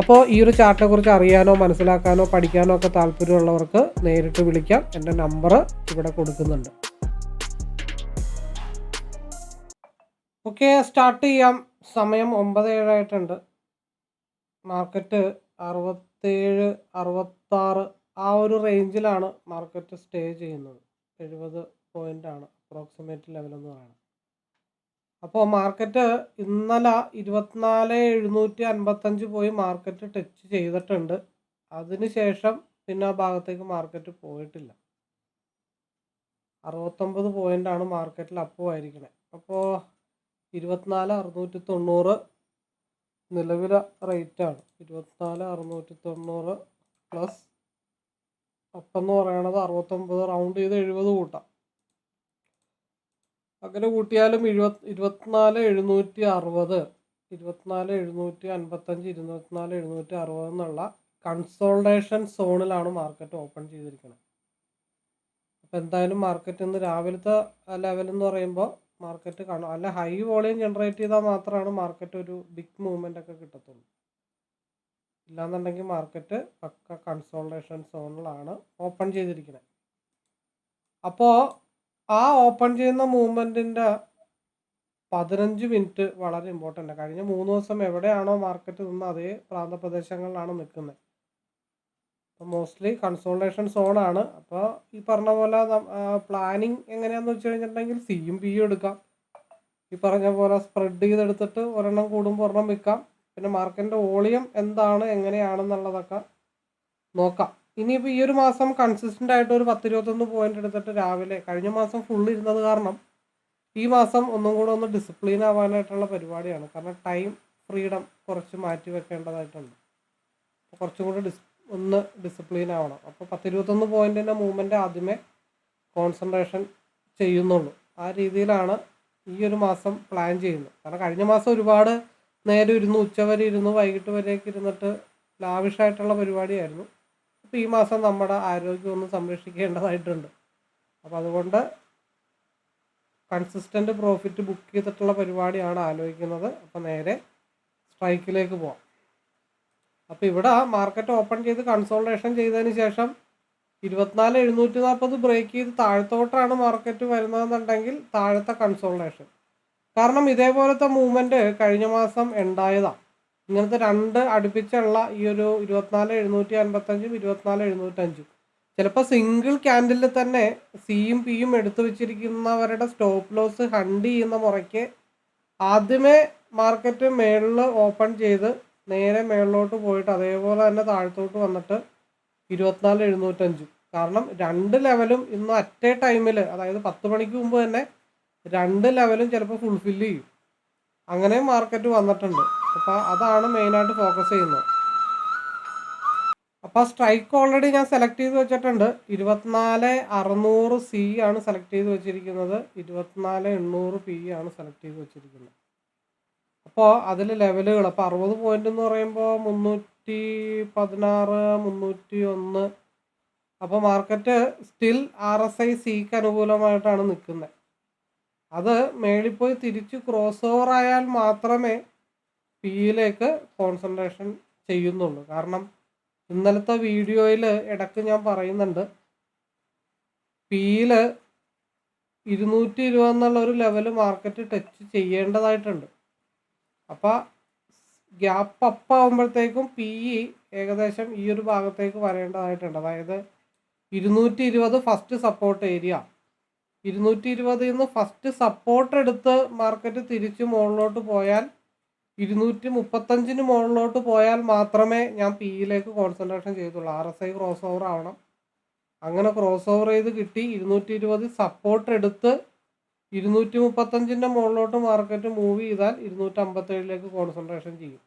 അപ്പോൾ ഈ ഒരു ചാർട്ടിനെ കുറിച്ച് അറിയാനോ മനസ്സിലാക്കാനോ പഠിക്കാനോ ഒക്കെ താല്പര്യമുള്ളവർക്ക് നേരിട്ട് വിളിക്കാം. എന്റെ നമ്പർ ഇവിടെ കൊടുക്കുന്നുണ്ട്. ഓക്കെ സ്റ്റാർട്ട് ചെയ്യാം. സമയം ഒമ്പത് ഏഴായിട്ടുണ്ട് മാർക്കറ്റ് അറുപത്തേഴ് അറുപത്താറ് ആ ഒരു റേഞ്ചിലാണ് മാർക്കറ്റ് സ്റ്റേ ചെയ്യുന്നത്. എഴുപത് പോയിന്റാണ് അപ്രോക്സിമേറ്റ് ലെവൽ എന്ന് പറയുന്നത് അപ്പോൾ മാർക്കറ്റ് ഇന്നലെ ഇരുപത്തിനാല് എഴുന്നൂറ്റി അൻപത്തഞ്ച് പോയി മാർക്കറ്റ് ടച്ച് ചെയ്തിട്ടുണ്ട്. അതിനുശേഷം പിന്നെ ആ ഭാഗത്തേക്ക് മാർക്കറ്റ് പോയിട്ടില്ല. അറുപത്തൊമ്പത് പോയിന്റ് ആണ് മാർക്കറ്റിൽ അപ്പോൾ ആയിരിക്കണേ. അപ്പോൾ ഇരുപത്തിനാല് അറുന്നൂറ്റി തൊണ്ണൂറ് നിലവിലെ റേറ്റാണ് ഇരുപത്തിനാല് അറുന്നൂറ്റി തൊണ്ണൂറ് പ്ലസ് അപ്പം എന്ന് പറയണത് അറുപത്തൊമ്പത് റൗണ്ട് ചെയ്ത് എഴുപത് കൂട്ടാം. അങ്ങനെ കൂട്ടിയാലും എഴുപത് ഇരുപത്തിനാല് എഴുന്നൂറ്റി അറുപത് ഇരുപത്തിനാല് എഴുന്നൂറ്റി അൻപത്തഞ്ച് ഇരുപത്തിനാല് എഴുന്നൂറ്റി അറുപത് എന്നുള്ള കൺസോൾട്ടേഷൻ സോണിലാണ് മാർക്കറ്റ് ഓപ്പൺ ചെയ്തിരിക്കുന്നത് അപ്പോൾ എന്തായാലും മാർക്കറ്റ് ഇന്ന് രാവിലത്തെ ലെവൽ എന്ന് പറയുമ്പോൾ മാർക്കറ്റ് കാണും അല്ല ഹൈ വോളിയം ജനറേറ്റ് ചെയ്താൽ മാത്രമാണ് മാർക്കറ്റ് ഒരു ബിഗ് മൂവ്മെന്റ് ഒക്കെ കിട്ടത്തുള്ളൂ. ഇല്ലാന്നുണ്ടെങ്കിൽ മാർക്കറ്റ് പക്ക കൺസോൾട്ടേഷൻ സോണിലാണ് ഓപ്പൺ ചെയ്തിരിക്കുന്നത് അപ്പോൾ ആ ഓപ്പൺ ചെയ്യുന്ന മൂവ്മെന്റിന്റെ പതിനഞ്ച് മിനിറ്റ് വളരെ ഇമ്പോർട്ടന്റ് ആണ് കഴിഞ്ഞ മൂന്ന് ദിവസം എവിടെയാണോ മാർക്കറ്റ് നിന്ന് അതേ പ്രാന്തപ്രദേശങ്ങളിലാണ് നിൽക്കുന്നത്. അപ്പോൾ മോസ്റ്റ്ലി കൺസോൾട്ടേഷൻ സോണാണ് അപ്പോൾ ഈ പറഞ്ഞ പോലെ പ്ലാനിങ് എങ്ങനെയാണെന്ന് വെച്ച് കഴിഞ്ഞിട്ടുണ്ടെങ്കിൽ സിയും ബിയും എടുക്കാം. ഈ പറഞ്ഞ പോലെ സ്പ്രെഡ് ചെയ്തെടുത്തിട്ട് ഒരെണ്ണം കൂടുമ്പോൾ ഒരെണ്ണം വിൽക്കാം. പിന്നെ മാർക്കറ്റിന്റെ വോളിയം എന്താണ് എങ്ങനെയാണെന്നുള്ളതൊക്കെ നോക്കാം. ഇനിയിപ്പോൾ ഈ ഒരു മാസം കൺസിസ്റ്റന്റ് ആയിട്ട് ഒരു പത്ത് ഇരുപത്തൊന്ന് പോയിന്റ് എടുത്തിട്ട് രാവിലെ കഴിഞ്ഞ മാസം ഫുൾ ഇരുന്നത് കാരണം ഈ മാസം ഒന്നും കൂടെ ഒന്ന് ഡിസിപ്ലിൻ ആവാനായിട്ടുള്ള പരിപാടിയാണ്. കാരണം ടൈം ഫ്രീഡം കുറച്ച് മാറ്റി വെക്കേണ്ടതായിട്ടുണ്ട്. കുറച്ചും കൂടെ ഡിസ് ഒന്ന് ഡിസിപ്ലിൻ ആവണം. അപ്പോൾ പത്തിരുപത്തൊന്ന് പോയിന്റിന്റെ മൂവ്മെന്റ് ആദ്യമേ കോൺസെൻട്രേഷൻ ചെയ്യുന്നുള്ളൂ. ആ രീതിയിലാണ് ഈ ഒരു മാസം പ്ലാൻ ചെയ്യുന്നത്. കാരണം കഴിഞ്ഞ മാസം ഒരുപാട് നേരം ഇരുന്നു ഉച്ചവരെ ഇരുന്നു വൈകിട്ട് വരെയൊക്കെ ഇരുന്നിട്ട് ലാവിഷായിട്ടുള്ള പരിപാടിയായിരുന്നു. അപ്പോൾ ഈ മാസം നമ്മുടെ ആരോഗ്യം ഒന്ന് സംരക്ഷിക്കേണ്ടതായിട്ടുണ്ട്. അപ്പോൾ അതുകൊണ്ട് കൺസിസ്റ്റന്റ് പ്രോഫിറ്റ് ബുക്ക് ചെയ്തിട്ടുള്ള പരിപാടിയാണ് ആലോചിക്കുന്നത്. അപ്പോൾ നേരെ സ്ട്രൈക്കിലേക്ക് പോവാം. അപ്പോൾ ഇവിടെ മാർക്കറ്റ് ഓപ്പൺ ചെയ്ത് കൺസോൾട്ടേഷൻ ചെയ്തതിന് ശേഷം ഇരുപത്തിനാല് എഴുന്നൂറ്റി നാൽപ്പത് ബ്രേക്ക് ചെയ്ത് താഴത്തോട്ടാണ് മാർക്കറ്റ് വരുന്നതെന്നുണ്ടെങ്കിൽ താഴത്തെ കൺസോൾട്ടേഷൻ കാരണം ഇതേപോലത്തെ മൂവ്മെന്റ് കഴിഞ്ഞ മാസം ഉണ്ടായതാണ് ഇങ്ങനത്തെ രണ്ട് അടുപ്പിച്ചുള്ള ഈ ഒരു ഇരുപത്തിനാല് എഴുന്നൂറ്റി അൻപത്തഞ്ചും ഇരുപത്തിനാല് എഴുന്നൂറ്റഞ്ചും. ചിലപ്പോൾ സിംഗിൾ ക്യാൻഡിലിൽ തന്നെ സിയും പിയും എടുത്തു വെച്ചിരിക്കുന്നവരുടെ സ്റ്റോപ്പ് ലോസ് ഹണ്ട് ചെയ്യുന്ന മുറയ്ക്ക് ആദ്യമേ മാർക്കറ്റ് മേളിൽ ഓപ്പൺ ചെയ്ത് നേരെ മേളിലോട്ട് പോയിട്ട് അതേപോലെ തന്നെ താഴത്തോട്ട് വന്നിട്ട് ഇരുപത്തിനാല് എഴുന്നൂറ്റഞ്ചും. കാരണം രണ്ട് ലെവലും ഇന്ന് അറ്റേ ടൈമിൽ അതായത് പത്ത് മണിക്ക് മുമ്പ് തന്നെ രണ്ട് ലെവലും ചിലപ്പോൾ ഫുൾഫില്ല് ചെയ്യും. അങ്ങനെ മാർക്കറ്റ് വന്നിട്ടുണ്ട്. അപ്പോൾ അതാണ് മെയിനായിട്ട് ഫോക്കസ് ചെയ്യുന്നത്. അപ്പോൾ സ്ട്രൈക്ക് ഓൾറെഡി ഞാൻ സെലക്ട് ചെയ്ത് വെച്ചിട്ടുണ്ട്. ഇരുപത്തിനാല് അറുന്നൂറ് സി ആണ് സെലക്ട് ചെയ്ത് വെച്ചിരിക്കുന്നത്. ഇരുപത്തിനാല് എണ്ണൂറ് പി ആണ് സെലക്ട് ചെയ്ത് വെച്ചിരിക്കുന്നത്. അപ്പോൾ അതിൽ ലെവലുകൾ അപ്പോൾ അറുപത് പോയിന്റ് എന്ന് പറയുമ്പോൾ മുന്നൂറ്റി പതിനാറ് മുന്നൂറ്റി ഒന്ന്. അപ്പോൾ market still R S I സിക്ക് അനുകൂലമായിട്ടാണ് നിൽക്കുന്നത് അത് മേളിൽ പോയി തിരിച്ച് ക്രോസ് ഓവർ ആയാൽ മാത്രമേ പിയിലേക്ക് കോൺസെൻട്രേഷൻ ചെയ്യുന്നുള്ളൂ. കാരണം ഇന്നലത്തെ വീഡിയോയിൽ ഇടയ്ക്ക് ഞാൻ പറയുന്നുണ്ട് പിയിൽ ഇരുന്നൂറ്റി ഇരുപത് എന്നുള്ള ഒരു ലെവൽ മാർക്കറ്റ് ടച്ച് ചെയ്യേണ്ടതായിട്ടുണ്ട്. അപ്പോൾ ഗ്യാപ്പ് അപ്പ് ആകുമ്പോഴത്തേക്കും പി ഇ ഏകദേശം ഈ ഒരു ഭാഗത്തേക്ക് വരേണ്ടതായിട്ടുണ്ട്. അതായത് ഇരുന്നൂറ്റി ഇരുപത് ഫസ്റ്റ് സപ്പോർട്ട് ഏരിയ ഇരുന്നൂറ്റി ഇരുപതിൽ നിന്ന് ഫസ്റ്റ് സപ്പോർട്ട് എടുത്ത് മാർക്കറ്റ് തിരിച്ച് മുകളിലോട്ട് പോയാൽ ഇരുന്നൂറ്റി മുപ്പത്തഞ്ചിന് മുകളിലോട്ട് പോയാൽ മാത്രമേ ഞാൻ പിയിലേക്ക് കോൺസെൻട്രേഷൻ ചെയ്തുള്ളൂ R S I cross over ആവണം. അങ്ങനെ ക്രോസ് ഓവർ ചെയ്ത് കിട്ടി. ഇരുന്നൂറ്റി ഇരുപത് സപ്പോർട്ട് എടുത്ത് ഇരുന്നൂറ്റി മുപ്പത്തഞ്ചിന്റെ മുകളിലോട്ട് മാർക്കറ്റ് മൂവ് ചെയ്താൽ ഇരുന്നൂറ്റി അമ്പത്തേഴിലേക്ക് കോൺസെൻട്രേഷൻ ചെയ്യും.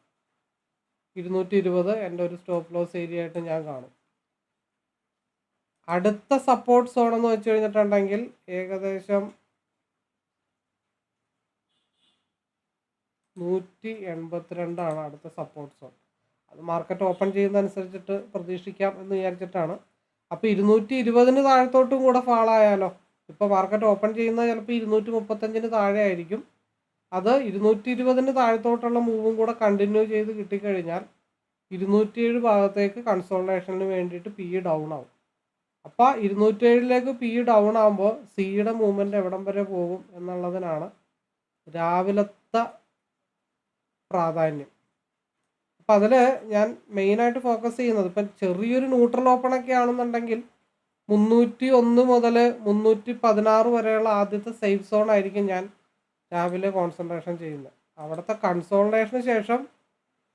ഇരുന്നൂറ്റി ഇരുപത് എന്റെ ഒരു സ്റ്റോപ്പ് ലോസ് ഏരിയ ആയിട്ട് ഞാൻ കാണും. അടുത്ത സപ്പോർട്ട് സോൺ എന്ന് വെച്ച് കഴിഞ്ഞിട്ടുണ്ടെങ്കിൽ ഏകദേശം നൂറ്റി എൺപത്തിരണ്ടാണ് അടുത്ത സപ്പോർട്ട് സോൺ അത് മാർക്കറ്റ് ഓപ്പൺ ചെയ്യുന്നതനുസരിച്ചിട്ട് പ്രതീക്ഷിക്കാം എന്ന് വിചാരിച്ചിട്ടാണ്. അപ്പോൾ ഇരുന്നൂറ്റി ഇരുപതിന് താഴത്തോട്ടും കൂടെ ഫാളായാലോ ഇപ്പോൾ മാർക്കറ്റ് ഓപ്പൺ ചെയ്യുന്നത് ചിലപ്പോൾ ഇരുന്നൂറ്റി മുപ്പത്തഞ്ചിന് താഴെ ആയിരിക്കും. അത് ഇരുന്നൂറ്റി ഇരുപതിന് താഴത്തോട്ടുള്ള മൂവും കൂടെ കണ്ടിന്യൂ ചെയ്ത് കിട്ടിക്കഴിഞ്ഞാൽ ഇരുന്നൂറ്റിയേഴ് ഭാഗത്തേക്ക് കൺസോൾട്ടേഷന് വേണ്ടിയിട്ട് പി ഡൗൺ ആവും. അപ്പോൾ ഇരുന്നൂറ്റേഴിലേക്ക് പി ഡൗൺ ആകുമ്പോൾ സിയുടെ മൂവ്മെന്റ് എവിടം വരെ പോകും എന്നുള്ളതിനാണ് രാവിലത്തെ പ്രാധാന്യം. അപ്പം അതിൽ ഞാൻ മെയിനായിട്ട് ഫോക്കസ് ചെയ്യുന്നത് ഇപ്പം ചെറിയൊരു ന്യൂട്രൽ ഓപ്പൺ ഒക്കെ ആണെന്നുണ്ടെങ്കിൽ മുന്നൂറ്റി ഒന്ന് മുതൽ മുന്നൂറ്റി പതിനാറ് വരെയുള്ള ആദ്യത്തെ സേഫ് സോൺ ആയിരിക്കും ഞാൻ രാവിലെ കോൺസെൻട്രേഷൻ ചെയ്യുന്നത്. അവിടുത്തെ കൺസോൾട്ടേഷന് ശേഷം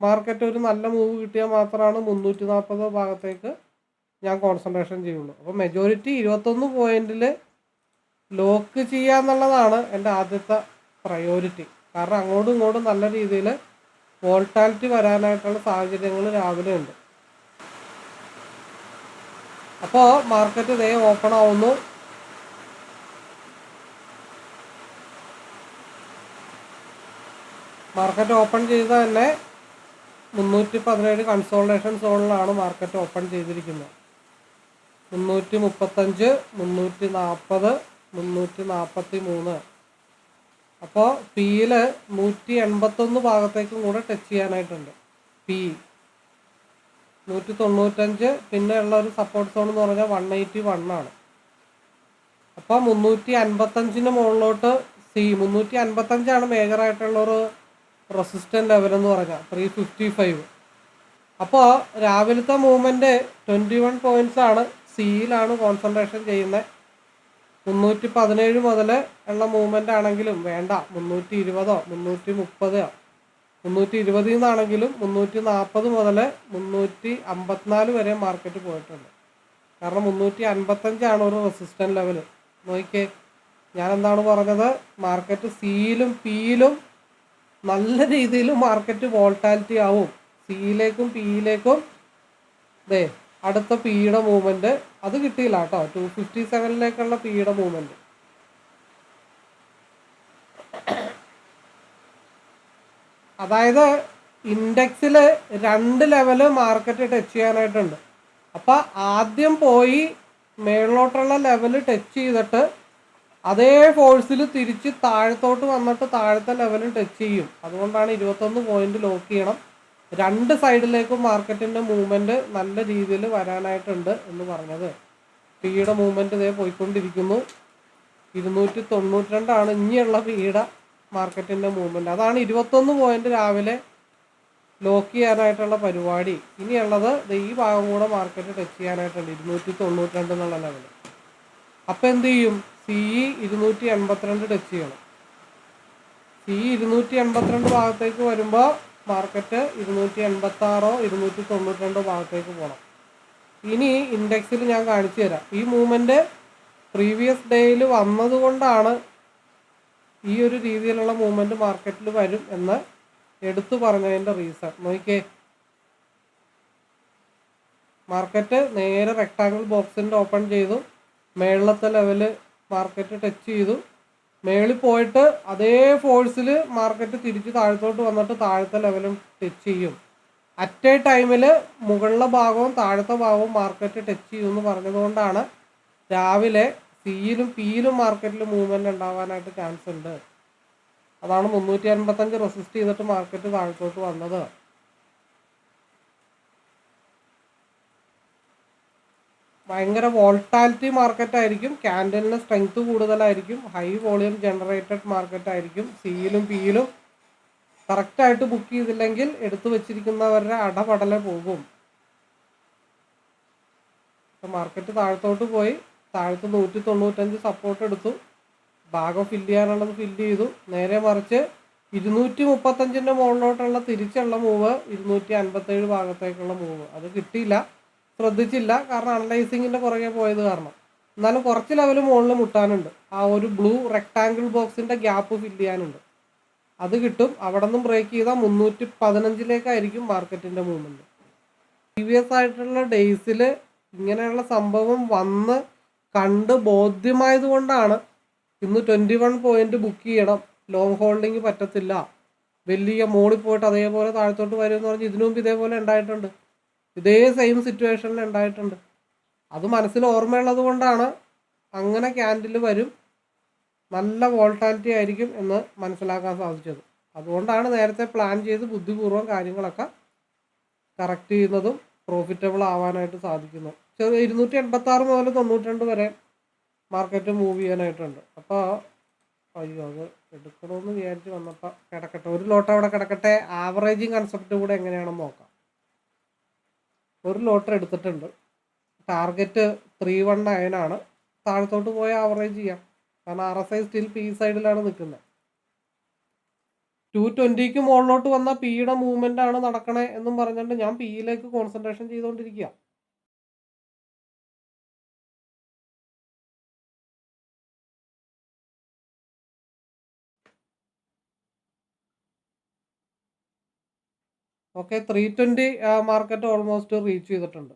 മാർക്കറ്റ് ഒരു നല്ല മൂവ് കിട്ടിയാൽ മാത്രമാണ് മുന്നൂറ്റി നാൽപ്പത് ഭാഗത്തേക്ക് ഞാൻ കോൺസെൻട്രേഷൻ ചെയ്യുള്ളൂ. അപ്പോൾ മെജോറിറ്റി ഇരുപത്തൊന്ന് പോയിന്റിൽ ലോക്ക് ചെയ്യുക എന്നുള്ളതാണ് എന്റെ ആദ്യത്തെ പ്രയോറിറ്റി കാരണം അങ്ങോട്ടും ഇങ്ങോട്ടും നല്ല രീതിയിൽ വോൾട്ടാലിറ്റി വരാനായിട്ടുള്ള സാഹചര്യങ്ങൾ രാവിലെ ഉണ്ട്. അപ്പോൾ മാർക്കറ്റ് ഇതേ ഓപ്പൺ ആവുന്നു. മാർക്കറ്റ് ഓപ്പൺ ചെയ്ത തന്നെ മുന്നൂറ്റി പതിനേഴ് കൺസോൾട്ടേഷൻ സോണിലാണ് മാർക്കറ്റ് ഓപ്പൺ ചെയ്തിരിക്കുന്നത്. മുന്നൂറ്റി മുപ്പത്തഞ്ച് മുന്നൂറ്റി നാൽപ്പത് മുന്നൂറ്റി നാൽപ്പത്തി മൂന്ന് അപ്പോൾ പിയിൽ നൂറ്റി എൺപത്തൊന്ന് ഭാഗത്തേക്കും കൂടെ ടച്ച് ചെയ്യാനായിട്ടുണ്ട്. പി നൂറ്റി തൊണ്ണൂറ്റഞ്ച് പിന്നെ ഉള്ള ഒരു സപ്പോർട്ട് സോൺ എന്ന് പറഞ്ഞാൽ വൺ എയ്റ്റി വൺ ആണ്. അപ്പോൾ മുന്നൂറ്റി അൻപത്തഞ്ചിന് മുകളിലോട്ട് സി മുന്നൂറ്റി അൻപത്തഞ്ചാണ് മേജറായിട്ടുള്ളൊരു റെസിസ്റ്റന്റ് ലെവൽ എന്ന് പറഞ്ഞാൽ ത്രീ ഫിഫ്റ്റി ഫൈവ് അപ്പോൾ രാവിലത്തെ മൂവ്മെന്റ് ട്വന്റി വൺ പോയിന്റ്സ് ആണ് സിയിലാണ് കോൺസെൻട്രേഷൻ ചെയ്യുന്നത്. മുന്നൂറ്റി പതിനേഴ് മുതൽ ഉള്ള മൂവ്മെന്റ് ആണെങ്കിലും വേണ്ട. മുന്നൂറ്റി ഇരുപതോ മുന്നൂറ്റി മുപ്പതോ മുന്നൂറ്റി ഇരുപതിൽ നിന്നാണെങ്കിലും മുന്നൂറ്റി നാൽപ്പത് മുതൽ മുന്നൂറ്റി അമ്പത്തിനാല് വരെ മാർക്കറ്റ് പോയിട്ടുണ്ട്. കാരണം മുന്നൂറ്റി അൻപത്തഞ്ചാണ് ഒരു റെസിസ്റ്റന്റ് ലെവൽ നോക്കിയേ ഞാൻ എന്താണ് പറഞ്ഞത്? മാർക്കറ്റ് സിയിലും പിയിലും നല്ല രീതിയിൽ മാർക്കറ്റ് വോൾട്ടാലിറ്റി ആവും. സിയിലേക്കും പിയിലേക്കും ദേ അടുത്ത പിയുടെ മൂവ്മെന്റ് അത് കിട്ടിയില്ല കേട്ടോ. ടു ഫിഫ്റ്റി സെവനിലേക്കുള്ള പിയുടെ മൂവ്മെന്റ് അതായത് ഇൻഡെക്സിൽ രണ്ട് ലെവൽ മാർക്കറ്റ് ടച്ച് ചെയ്യാനായിട്ടുണ്ട്. അപ്പം ആദ്യം പോയി മേളിലോട്ടുള്ള ലെവൽ ടച്ച് ചെയ്തിട്ട് അതേ ഫോഴ്സിൽ തിരിച്ച് താഴത്തോട്ട് വന്നിട്ട് താഴത്തെ ലെവലും ടച്ച് ചെയ്യും. അതുകൊണ്ടാണ് ഇരുപത്തൊന്ന് പോയിന്റ് ലോക്ക് ചെയ്യണം. രണ്ട് സൈഡിലേക്കും മാർക്കറ്റിന്റെ മൂവ്മെന്റ് നല്ല രീതിയിൽ വരാനായിട്ടുണ്ട് എന്ന് പറഞ്ഞത്. പിയുടെ മൂവ്മെന്റ് ഇതേ പോയിക്കൊണ്ടിരിക്കുന്നു. ഇരുന്നൂറ്റി തൊണ്ണൂറ്റി രണ്ടാണ് ഇനിയുള്ള പിയുടെ മാർക്കറ്റിന്റെ മൂവ്മെന്റ് അതാണ് ഇരുപത്തൊന്ന് പോയിന്റ് രാവിലെ ലോക്ക് ചെയ്യാനായിട്ടുള്ള പരിപാടി. ഇനിയുള്ളത് ഈ ഭാഗം കൂടെ മാർക്കറ്റ് ടച്ച് ചെയ്യാനായിട്ടുണ്ട് ഇരുന്നൂറ്റി തൊണ്ണൂറ്റി രണ്ട് എന്നുള്ള ലെവൽ അപ്പോൾ എന്ത് ചെയ്യും? സി ഇ ഇരുന്നൂറ്റി എൺപത്തിരണ്ട് ടച്ച് ചെയ്യണം. സി ഇരുന്നൂറ്റി എൺപത്തിരണ്ട് ഭാഗത്തേക്ക് വരുമ്പോൾ മാർക്കറ്റ് ഇരുന്നൂറ്റി എൺപത്തി ആറോ ഇരുന്നൂറ്റി തൊണ്ണൂറ്റി രണ്ടോ ഭാഗത്തേക്ക് പോകണം. ഇനി ഇൻഡെക്സിൽ ഞാൻ കാണിച്ചു തരാം. ഈ മൂവ്മെന്റ് പ്രീവിയസ് ഡേയിൽ വന്നതുകൊണ്ടാണ് ഈ ഒരു രീതിയിലുള്ള മൂവ്മെന്റ് മാർക്കറ്റിൽ വരും എന്ന് എടുത്തു പറഞ്ഞതിന്റെ റീസൺ. നോക്കിയേ. മാർക്കറ്റ് നേരെ റെക്ടാങ്കിൾ ബോക്സിന്റെ ഓപ്പൺ ചെയ്തു. മേളത്തെ ലെവൽ മാർക്കറ്റ് ടച്ച് ചെയ്തു. മേളിൽ പോയിട്ട് അതേ ഫോഴ്സിൽ മാർക്കറ്റ് തിരിച്ച് താഴത്തോട്ട് വന്നിട്ട് താഴത്തെ ലെവലും ടച്ച് ചെയ്യും. അറ്റ് എ ടൈമിൽ മുകളിലെ ഭാഗവും താഴത്തെ ഭാഗവും മാർക്കറ്റ് ടച്ച് ചെയ്യും എന്ന് പറഞ്ഞതുകൊണ്ടാണ് രാവിലെ സിയിലും പിയിലും മാർക്കറ്റിൽ മൂവ്മെന്റ് ഉണ്ടാവാനായിട്ട് ചാൻസ് ഉണ്ട്. അതാണ് മുന്നൂറ്റി അൻപത്തഞ്ച് റെസിസ്റ്റ് ചെയ്തിട്ട് മാർക്കറ്റ് താഴത്തോട്ട് വന്നത്. ഭയങ്കര വോൾട്ടാലിറ്റി മാർക്കറ്റ് ആയിരിക്കും. ക്യാൻഡലിന് സ്ട്രെങ്ത് കൂടുതലായിരിക്കും. ഹൈ വോളിയം ജനറേറ്റഡ് മാർക്കറ്റ് ആയിരിക്കും. സിയിലും പിയിലും കറക്റ്റായിട്ട് ബുക്ക് ചെയ്തില്ലെങ്കിൽ എടുത്തു വെച്ചിരിക്കുന്നവരുടെ അടപടലെ പോകും. മാർക്കറ്റ് താഴത്തോട്ട് പോയി. താഴത്ത് നൂറ്റി തൊണ്ണൂറ്റഞ്ച് സപ്പോർട്ട് എടുത്തു ഭാഗം ഫില്ല് ചെയ്യാനുള്ളത് ഫില്ല് ചെയ്തു. നേരെ മറിച്ച് ഇരുന്നൂറ്റി മുപ്പത്തഞ്ചിന്റെ മുകളിലോട്ടുള്ള തിരിച്ചുള്ള മൂവ് ഇരുന്നൂറ്റി അൻപത്തേഴ് ഭാഗത്തേക്കുള്ള മൂവ് അത് കിട്ടിയില്ല. ശ്രദ്ധിച്ചില്ല. കാരണം അനലൈസിങ്ങിന്റെ പുറകെ പോയത് കാരണം. എന്നാലും കുറച്ച് ലെവൽ മുകളിൽ മുട്ടാനുണ്ട്. ആ ഒരു ബ്ലൂ റെക്ടാങ്കിൾ ബോക്സിന്റെ ഗ്യാപ്പ് ഫില്ല് ചെയ്യാനുണ്ട്. അത് കിട്ടും. അവിടെ നിന്നും ബ്രേക്ക് ചെയ്താൽ മുന്നൂറ്റി പതിനഞ്ചിലേക്കായിരിക്കും മാർക്കറ്റിന്റെ മൂവ്മെന്റ് പ്രീവിയസ് ആയിട്ടുള്ള ഡേയ്സിൽ ഇങ്ങനെയുള്ള സംഭവം വന്ന് കണ്ട് ബോധ്യമായത് കൊണ്ടാണ് ഇന്ന് ട്വന്റി വൺ പോയിന്റ് ബുക്ക് ചെയ്യണം. ലോങ് ഹോൾഡിങ് പറ്റത്തില്ല. വലിയ മോളിൽ പോയിട്ട് അതേപോലെ താഴത്തോട്ട് വരുമെന്ന് പറഞ്ഞ് ഇതിനു മുമ്പ് ഇതേപോലെ ഉണ്ടായിട്ടുണ്ട്. ഇതേ സെയിം സിറ്റുവേഷനിൽ ഉണ്ടായിട്ടുണ്ട് അത് മനസ്സിൽ ഓർമ്മയുള്ളത് കൊണ്ടാണ് അങ്ങനെ ക്യാൻഡിൽ വരും. നല്ല വോൾട്ടാലിറ്റി ആയിരിക്കും എന്ന് മനസ്സിലാക്കാൻ സാധിച്ചത്. അതുകൊണ്ടാണ് നേരത്തെ പ്ലാൻ ചെയ്ത് ബുദ്ധിപൂർവം കാര്യങ്ങളൊക്കെ കറക്റ്റ് ചെയ്യുന്നതും പ്രോഫിറ്റബിൾ ആവാനായിട്ട് സാധിക്കുന്നത്. ചെറിയ ഇരുന്നൂറ്റി എൺപത്തി ആറ് മുതൽ തൊണ്ണൂറ്റി രണ്ട് വരെ മാർക്കറ്റ് മൂവ് ചെയ്യാനായിട്ടുണ്ട്. അപ്പോൾ അയ്യോ അത് എടുക്കണമെന്ന് വിചാരിച്ച് വന്നപ്പോൾ കിടക്കട്ടെ. ഒരു ലോട്ട് അവിടെ കിടക്കട്ടെ. ആവറേജിങ് കൺസെപ്റ്റ് കൂടെ എങ്ങനെയാണെന്ന് നോക്കാം. ഒരു ലോട്ടർ എടുത്തിട്ടുണ്ട്. ടാർഗറ്റ് ത്രീ വൺ നയൻ ആണ്. താഴത്തോട്ട് പോയാൽ ആവറേജ് ചെയ്യാം. കാരണം R S I still P സൈഡിലാണ് നിൽക്കുന്നത്. ടു ട്വന്റിക്ക് മുകളിലോട്ട് വന്ന പിയുടെ മൂവ്മെന്റ് ആണ് നടക്കണേ എന്നും പറഞ്ഞുകൊണ്ട് ഞാൻ പിയിലേക്ക് കോൺസെൻട്രേഷൻ ചെയ്തുകൊണ്ടിരിക്കുക okay three twenty market almost reach ചെയ്തിട്ടുണ്ട്.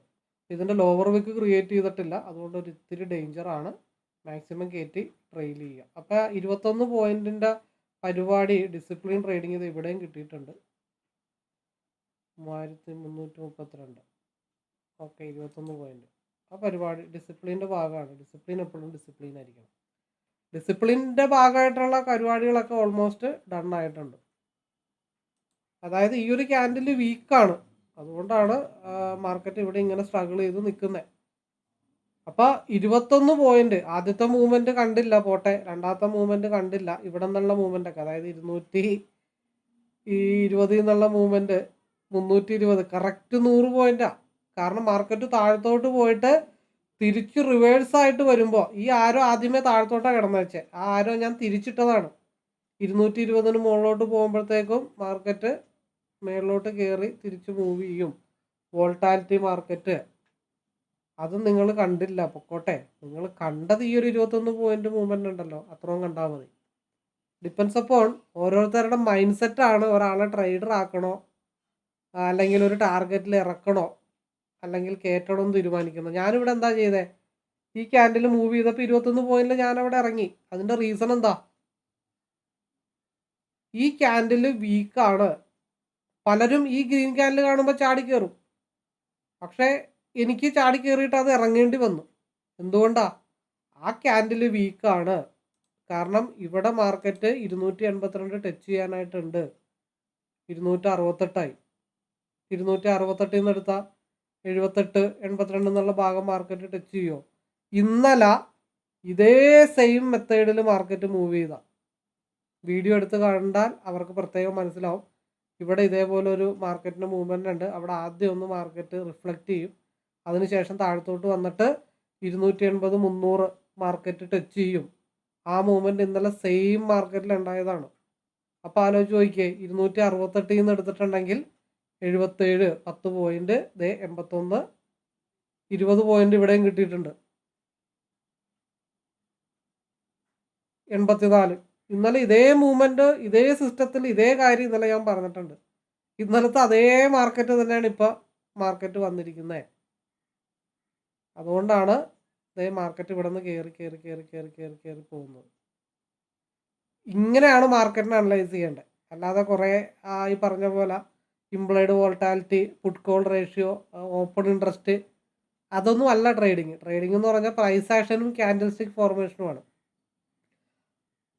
ഇതിന്റെ ലോവർ വിക്ക് ക്രിയേറ്റ് ചെയ്തിട്ടില്ല. അതുകൊണ്ട് ഒരു ഇത്തിരി ഡേഞ്ചറാണ് മാക്സിമം കയറ്റി ട്രെയിൽ ചെയ്യുക. അപ്പോൾ ഇരുപത്തൊന്ന് പോയിന്റിന്റെ പരിപാടി ഡിസിപ്ലിൻ ട്രേഡിംഗ് ഇത് ഇവിടെയും കിട്ടിയിട്ടുണ്ട്. മൂവായിരത്തി മുന്നൂറ്റി മുപ്പത്തിരണ്ട് ഓക്കെ ഇരുപത്തൊന്ന് പോയിന്റ് ആ പരിപാടി ഡിസിപ്ലിന്റെ ഭാഗമാണ്. ഡിസിപ്ലിൻ എപ്പോഴും ഡിസിപ്ലിൻ ആയിരിക്കണം. ഡിസിപ്ലിന്റെ ഭാഗമായിട്ടുള്ള പരിപാടികളൊക്കെ ഓൾമോസ്റ്റ് ഡൺ ആയിട്ടുണ്ട്. അതായത് ഈ ഒരു ക്യാൻഡിൽ വീക്കാണ് അതുകൊണ്ടാണ് മാർക്കറ്റ് ഇവിടെ ഇങ്ങനെ സ്ട്രഗിൾ ചെയ്ത് നിൽക്കുന്നത് അപ്പോൾ ഇരുപത്തൊന്ന് പോയിന്റ് ആദ്യത്തെ മൂവ്മെന്റ് കണ്ടില്ല പോട്ടെ. രണ്ടാമത്തെ മൂവ്മെന്റ് കണ്ടില്ല. ഇവിടെ നിന്നുള്ള മൂവ്മെന്റ് ഒക്കെ അതായത് ഇരുന്നൂറ്റി ഈ ഇരുപതിൽ നിന്നുള്ള മൂവ്മെന്റ് മുന്നൂറ്റി ഇരുപത് കറക്റ്റ് നൂറ് പോയിന്റാ കാരണം മാർക്കറ്റ് താഴത്തോട്ട് പോയിട്ട് തിരിച്ച് റിവേഴ്സ് ആയിട്ട് വരുമ്പോൾ ഈ ആരോ ആദ്യമേ താഴത്തോട്ടാണ് കിടന്നു വെച്ചേ. ആ ആരോ ഞാൻ തിരിച്ചിട്ടതാണ്. ഇരുന്നൂറ്റി ഇരുപതിന് മുകളിലോട്ട് പോകുമ്പോഴത്തേക്കും മാർക്കറ്റ് മേളിലോട്ട് കയറി തിരിച്ച് മൂവ് ചെയ്യും. വോൾട്ടാലിറ്റി മാർക്കറ്റ് അത് നിങ്ങൾ കണ്ടില്ല. പൊക്കോട്ടെ. നിങ്ങൾ കണ്ടത് ഈ ഒരു ഇരുപത്തൊന്ന് പോയിന്റ് മൂവ്മെന്റ് ഉണ്ടല്ലോ. അത്രയും കണ്ടാൽ മതി. ഡിപ്പെൻസ് അപ്പോൺ ഓരോരുത്തരുടെ മൈൻഡ് സെറ്റ് ആണ് ഒരാളെ ട്രേഡർ ആക്കണോ? അല്ലെങ്കിൽ ഒരു ടാർഗറ്റിൽ ഇറക്കണോ? അല്ലെങ്കിൽ കയറ്റണോ എന്ന് തീരുമാനിക്കുന്നത് ഞാനിവിടെ എന്താ ചെയ്തേ? ഈ ക്യാൻഡിൽ മൂവ് ചെയ്തപ്പോൾ ഇരുപത്തൊന്ന് പോയിന്റിൽ ഞാൻ അവിടെ ഇറങ്ങി. അതിന്റെ റീസൺ എന്താ? ഈ ക്യാൻഡിൽ വീക്കാണ് പലരും ഈ ഗ്രീൻ ക്യാനിൽ കാണുമ്പോൾ ചാടി കയറും പക്ഷേ എനിക്ക് ചാടി കയറിയിട്ട് അത് ഇറങ്ങേണ്ടി വന്നു. എന്തുകൊണ്ടാ? ആ ക്യാൻഡിൽ വീക്കാണ് കാരണം ഇവിടെ മാർക്കറ്റ് ഇരുന്നൂറ്റി എൺപത്തിരണ്ട് ടച്ച് ചെയ്യാനായിട്ടുണ്ട്. ഇരുന്നൂറ്റി അറുപത്തെട്ടായി ഇരുന്നൂറ്റി അറുപത്തെട്ടിൽ നിന്ന് എടുത്താൽ എഴുപത്തെട്ട് എൺപത്തിരണ്ട് എന്നുള്ള ഭാഗം മാർക്കറ്റ് ടച്ച് ചെയ്യുമോ ഇന്നലെ ഇതേ സെയിം മെത്തേഡിൽ മാർക്കറ്റ് മൂവ് ചെയ്ത. വീഡിയോ എടുത്ത് കണ്ടാൽ അവർക്ക് പ്രത്യേകം മനസ്സിലാവും. ഇവിടെ ഇതേപോലെ ഒരു മാർക്കറ്റിന്റെ മൂവ്മെന്റ് ഉണ്ട്. അവിടെ ആദ്യം ഒന്ന് മാർക്കറ്റ് റിഫ്ലക്റ്റ് ചെയ്യും. അതിനുശേഷം താഴത്തോട്ട് വന്നിട്ട് ഇരുന്നൂറ്റി എൺപത് മുന്നൂറ് മാർക്കറ്റ് ടച്ച് ചെയ്യും. ആ മൂവ്മെന്റ് ഇന്നലെ സെയിം മാർക്കറ്റിൽ ഉണ്ടായതാണ്. അപ്പോൾ ആലോചിച്ച് നോക്കിയേ ഇരുന്നൂറ്റി അറുപത്തെട്ടിൽ നിന്ന് എടുത്തിട്ടുണ്ടെങ്കിൽ എഴുപത്തേഴ് പത്ത് പോയിന്റ് ദേ എൺപത്തൊന്ന് ഇരുപത് പോയിന്റ് ഇവിടെയും കിട്ടിയിട്ടുണ്ട്. എൺപത്തിനാല്. ഇന്നലെ ഇതേ മൂവ്മെന്റ് ഇതേ സിസ്റ്റത്തിൽ ഇതേ കാര്യം ഇന്നലെ ഞാൻ പറഞ്ഞിട്ടുണ്ട്. ഇന്നലത്തെ അതേ മാർക്കറ്റ് തന്നെയാണ് ഇപ്പോൾ മാർക്കറ്റ് വന്നിരിക്കുന്നത് അതുകൊണ്ടാണ് ഇതേ മാർക്കറ്റ് ഇവിടെ നിന്ന് കയറി കയറി കയറി കയറി കയറി കയറി പോകുന്നത്. ഇങ്ങനെയാണ് മാർക്കറ്റിനെ അനലൈസ് ചെയ്യേണ്ടത്. അല്ലാതെ കുറേ ആയി പറഞ്ഞ പോലെ implied volatility put call ratio open interest അതൊന്നും അല്ല ട്രേഡിങ് ട്രേഡിംഗ് എന്ന് പറഞ്ഞാൽ പ്രൈസ് ആക്ഷനും ക്യാൻഡിൽ സ്റ്റിക് ഫോർമേഷനുമാണ്